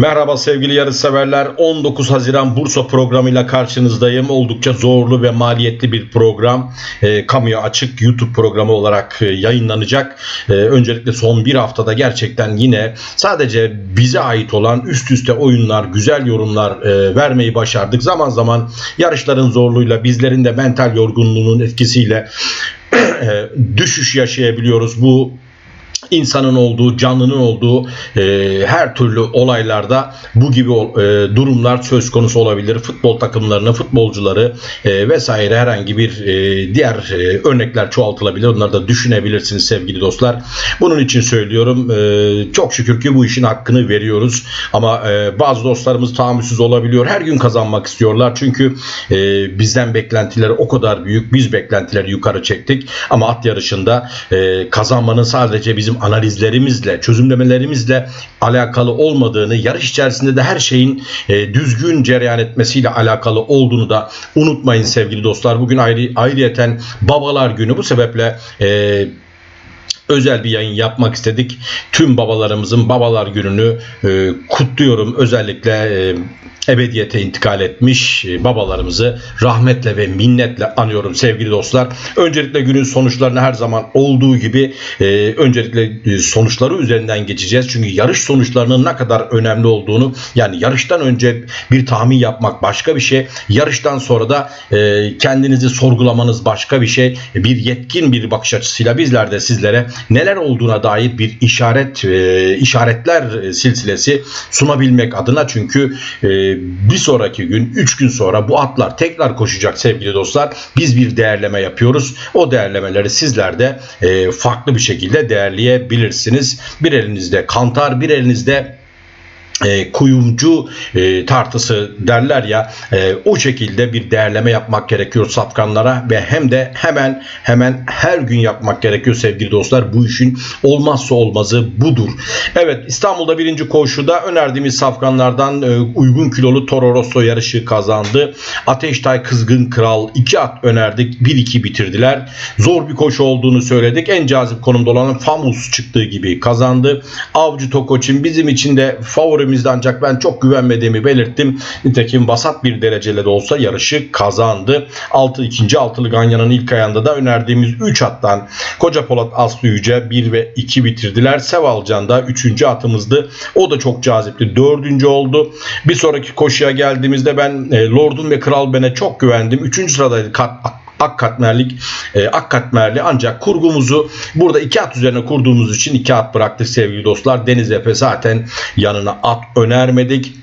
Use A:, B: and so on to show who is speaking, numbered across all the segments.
A: Merhaba sevgili yarışseverler. 19 Haziran Bursa programıyla karşınızdayım. Oldukça zorlu ve maliyetli bir program. E, kamuya açık YouTube programı olarak e, yayınlanacak. E, öncelikle son bir haftada gerçekten yine sadece bize ait olan üst üste oyunlar, güzel yorumlar e, vermeyi başardık. Zaman zaman yarışların zorluğuyla, bizlerin de mental yorgunluğunun etkisiyle e, düşüş yaşayabiliyoruz. Bu insanın olduğu, canlının olduğu e, her türlü olaylarda bu gibi e, durumlar söz konusu olabilir. Futbol takımlarını, futbolcuları e, vesaire herhangi bir e, diğer e, örnekler çoğaltılabilir. Onları da düşünebilirsiniz sevgili dostlar. Bunun için söylüyorum. E, çok şükür ki bu işin hakkını veriyoruz. Ama e, bazı dostlarımız tahammülsüz olabiliyor. Her gün kazanmak istiyorlar. Çünkü e, bizden beklentileri o kadar büyük. Biz beklentileri yukarı çektik. Ama at yarışında e, kazanmanın sadece bizim analizlerimizle, çözümlemelerimizle alakalı olmadığını, yarış içerisinde de her şeyin e, düzgün cereyan etmesiyle alakalı olduğunu da unutmayın sevgili dostlar. Bugün ayrı, ayrıyeten babalar günü bu sebeple e, özel bir yayın yapmak istedik. Tüm babalarımızın babalar gününü e, kutluyorum. Özellikle e, ebediyete intikal etmiş e, babalarımızı rahmetle ve minnetle anıyorum sevgili dostlar. Öncelikle günün sonuçlarını her zaman olduğu gibi e, öncelikle e, sonuçları üzerinden geçeceğiz. Çünkü yarış sonuçlarının ne kadar önemli olduğunu yani yarıştan önce bir tahmin yapmak başka bir şey. Yarıştan sonra da e, kendinizi sorgulamanız başka bir şey. Bir yetkin bir bakış açısıyla bizler de sizlere neler olduğuna dair bir işaret e, işaretler silsilesi sunabilmek adına çünkü e, bir sonraki gün 3 gün sonra bu atlar tekrar koşacak sevgili dostlar. Biz bir değerleme yapıyoruz. O değerlemeleri sizler de e, farklı bir şekilde değerleyebilirsiniz. Bir elinizde kantar, bir elinizde e, kuyumcu e, tartısı derler ya e, o şekilde bir değerleme yapmak gerekiyor safkanlara ve hem de hemen hemen her gün yapmak gerekiyor sevgili dostlar. Bu işin olmazsa olmazı budur. Evet İstanbul'da birinci koşuda önerdiğimiz safkanlardan e, uygun kilolu Toro Rosso yarışı kazandı. Ateştay Kızgın Kral 2 at önerdik. 1-2 bitirdiler. Zor bir koşu olduğunu söyledik. En cazip konumda olan Famus çıktığı gibi kazandı. Avcı Tokoç'un bizim için de favori favorimizdi ancak ben çok güvenmediğimi belirttim. Nitekim vasat bir dereceli de olsa yarışı kazandı. 6 ikinci altılı Ganyan'ın ilk ayağında da önerdiğimiz 3 attan Koca Polat Aslı Yüce 1 ve 2 bitirdiler. Sevalcan da 3. atımızdı. O da çok cazipti. 4. oldu. Bir sonraki koşuya geldiğimizde ben e, Lord'un ve Kral Ben'e çok güvendim. 3. sıradaydı ak katmerlik e, ak katmerli ancak kurgumuzu burada iki at üzerine kurduğumuz için iki at bıraktık sevgili dostlar. Deniz Efe zaten yanına at önermedik.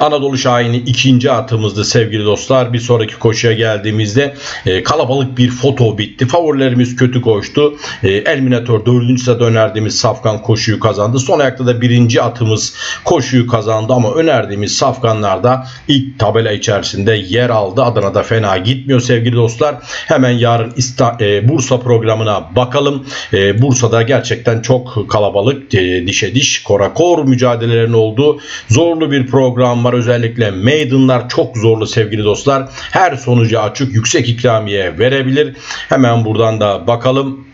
A: Anadolu Şahin'i ikinci atımızdı sevgili dostlar. Bir sonraki koşuya geldiğimizde e, kalabalık bir foto bitti. Favorilerimiz kötü koştu. E, Eliminator dördüncü sırada önerdiğimiz Safkan koşuyu kazandı. Son ayakta da birinci atımız koşuyu kazandı ama önerdiğimiz Safkanlar ilk tabela içerisinde yer aldı. Adana'da fena gitmiyor sevgili dostlar. Hemen yarın İsta, e, Bursa programına bakalım. E, Bursa'da gerçekten çok kalabalık e, dişe diş korakor mücadelelerin olduğu zorlu bir program program var. Özellikle Maiden'lar çok zorlu sevgili dostlar. Her sonucu açık yüksek ikramiye verebilir. Hemen buradan da bakalım.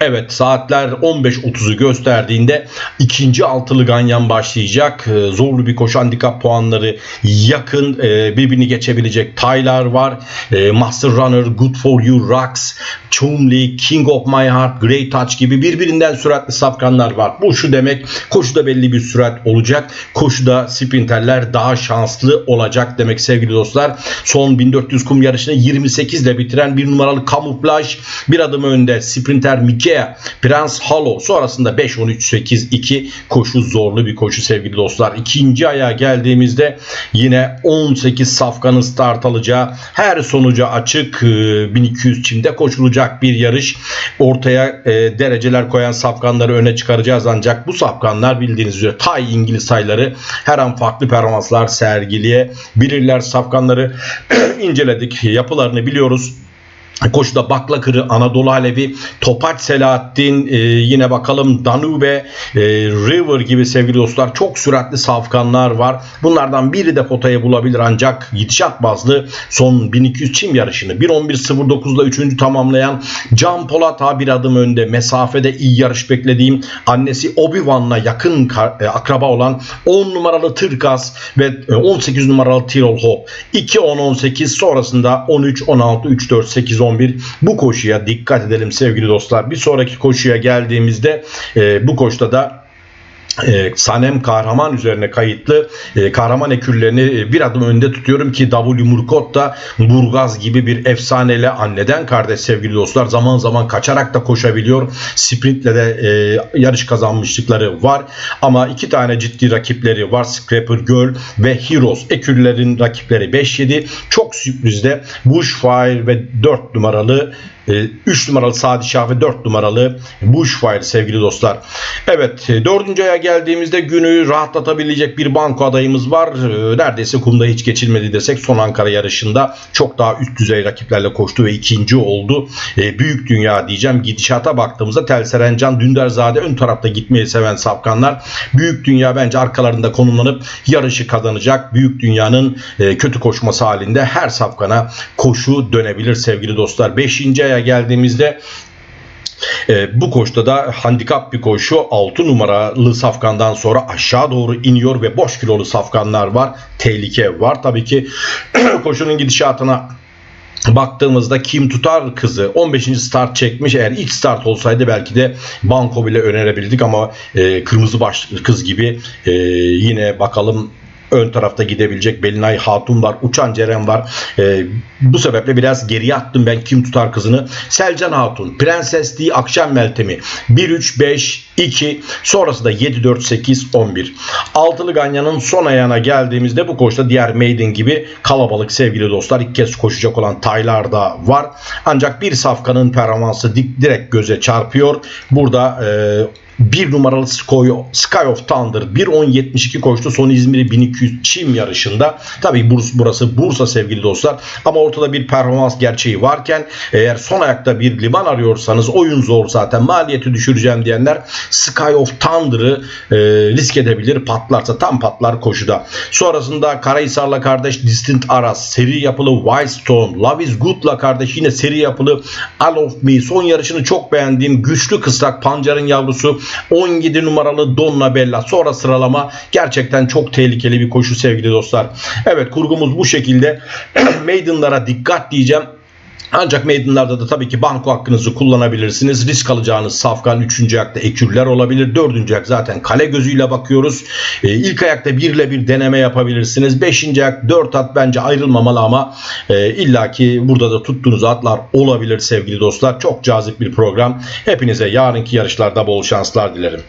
A: Evet saatler 15.30'u gösterdiğinde ikinci altılı ganyan başlayacak. Ee, zorlu bir koşu handikap puanları yakın. Ee, birbirini geçebilecek Tyler var. Ee, Master Runner, Good For You, Rocks, Chumley, King of My Heart, Great Touch gibi birbirinden süratli safkanlar var. Bu şu demek koşuda belli bir sürat olacak. Koşuda sprinterler daha şanslı olacak demek sevgili dostlar. Son 1400 kum yarışını 28 ile bitiren bir numaralı kamuflaj bir adım önde sprinter Mikea, Prens Halo sonrasında 5-13-8-2 koşu zorlu bir koşu sevgili dostlar. İkinci ayağa geldiğimizde yine 18 safkanın start alacağı her sonuca açık 1200 çimde koşulacak bir yarış. Ortaya e, dereceler koyan safkanları öne çıkaracağız ancak bu safkanlar bildiğiniz üzere Tay İngiliz sayları her an farklı performanslar sergileyebilirler. Safkanları inceledik. Yapılarını biliyoruz Koşuda Baklakırı, Anadolu Alevi, Topaç Selahattin, e, yine bakalım Danube, e, River gibi sevgili dostlar çok süratli safkanlar var. Bunlardan biri de potaya bulabilir ancak gidişat bazlı son 1200 çim yarışını 1.11.09'da 3. tamamlayan Can Polat bir adım önde. Mesafede iyi yarış beklediğim annesi Obi-Wan'la yakın e, akraba olan 10 numaralı Tırkas ve e, 18 numaralı Tirol Hop. 2-10-18 sonrasında 13, 16, 3, 4, 8, 11 bu koşuya dikkat edelim sevgili dostlar. Bir sonraki koşuya geldiğimizde e, bu koşuda da e, Sanem Kahraman üzerine kayıtlı e, kahraman ekürlerini e, bir adım önde tutuyorum ki W Murkot da Burgaz gibi bir efsaneyle anneden kardeş sevgili dostlar zaman zaman kaçarak da koşabiliyor. Sprintle de e, yarış kazanmışlıkları var ama iki tane ciddi rakipleri var. Scrapper Girl ve Heroes. Ekürlerin rakipleri 5-7. Çok sürprizde Bushfire ve 4 numaralı 3 numaralı Sadi Şah ve 4 numaralı Bushfire sevgili dostlar. Evet 4. aya geldiğimizde günü rahatlatabilecek bir banko adayımız var. E, Neredeyse kumda hiç geçilmedi desek son Ankara yarışında çok daha üst düzey rakiplerle koştu ve ikinci oldu. E, Büyük dünya diyeceğim. Gidişata baktığımızda Telserencan Dünderzade ön tarafta gitmeyi seven safkanlar. Büyük dünya bence arkalarında konumlanıp yarışı kazanacak. Büyük dünyanın e, kötü koşması halinde her safkana koşu dönebilir sevgili dostlar. 5. aya geldiğimizde e, bu koşuda da handikap bir koşu 6 numaralı safkandan sonra aşağı doğru iniyor ve boş kilolu safkanlar var. Tehlike var. Tabii ki koşunun gidişatına baktığımızda kim tutar kızı 15. start çekmiş. Eğer ilk start olsaydı belki de banko bile önerebildik ama e, kırmızı başlıklı kız gibi e, yine bakalım ön tarafta gidebilecek Belinay Hatun var. Uçan Ceren var. Ee, bu sebeple biraz geriye attım ben kim tutar kızını. Selcan Hatun, Prenses D, Akşam Meltemi 1-3-5-2 sonrası da 7-4-8-11. Altılı Ganyan'ın son ayağına geldiğimizde bu koşta diğer Maiden gibi kalabalık sevgili dostlar. ilk kez koşacak olan Taylar da var. Ancak bir safkanın performansı direkt göze çarpıyor. Burada e, bir numaralı Sky, Sky of Thunder 1.10.72 koştu. Son İzmir'i 1200 çim yarışında. Tabi burası Bursa sevgili dostlar. Ama ortada bir performans gerçeği varken eğer son ayakta bir liman arıyorsanız oyun zor zaten maliyeti düşüreceğim diyenler Sky of Thunder'ı e, risk edebilir. Patlarsa tam patlar koşuda. Sonrasında Karahisar'la kardeş Distant Aras, seri yapılı Whitestone, Love is Good'la kardeş yine seri yapılı All of Me. Son yarışını çok beğendiğim güçlü kısrak Pancar'ın yavrusu 17 numaralı Donna Bella. Sonra sıralama gerçekten çok tehlikeli bir koşu sevgili dostlar. Evet kurgumuz bu şekilde. Maiden'lara dikkat diyeceğim. Ancak meydanlarda da tabii ki banko hakkınızı kullanabilirsiniz. Risk alacağınız safkan 3. ayakta ekürler olabilir. 4. ayak zaten kale gözüyle bakıyoruz. E, ilk ayakta 1 ile bir deneme yapabilirsiniz. 5. ayak 4 at bence ayrılmamalı ama e, illaki burada da tuttuğunuz atlar olabilir sevgili dostlar. Çok cazip bir program. Hepinize yarınki yarışlarda bol şanslar dilerim.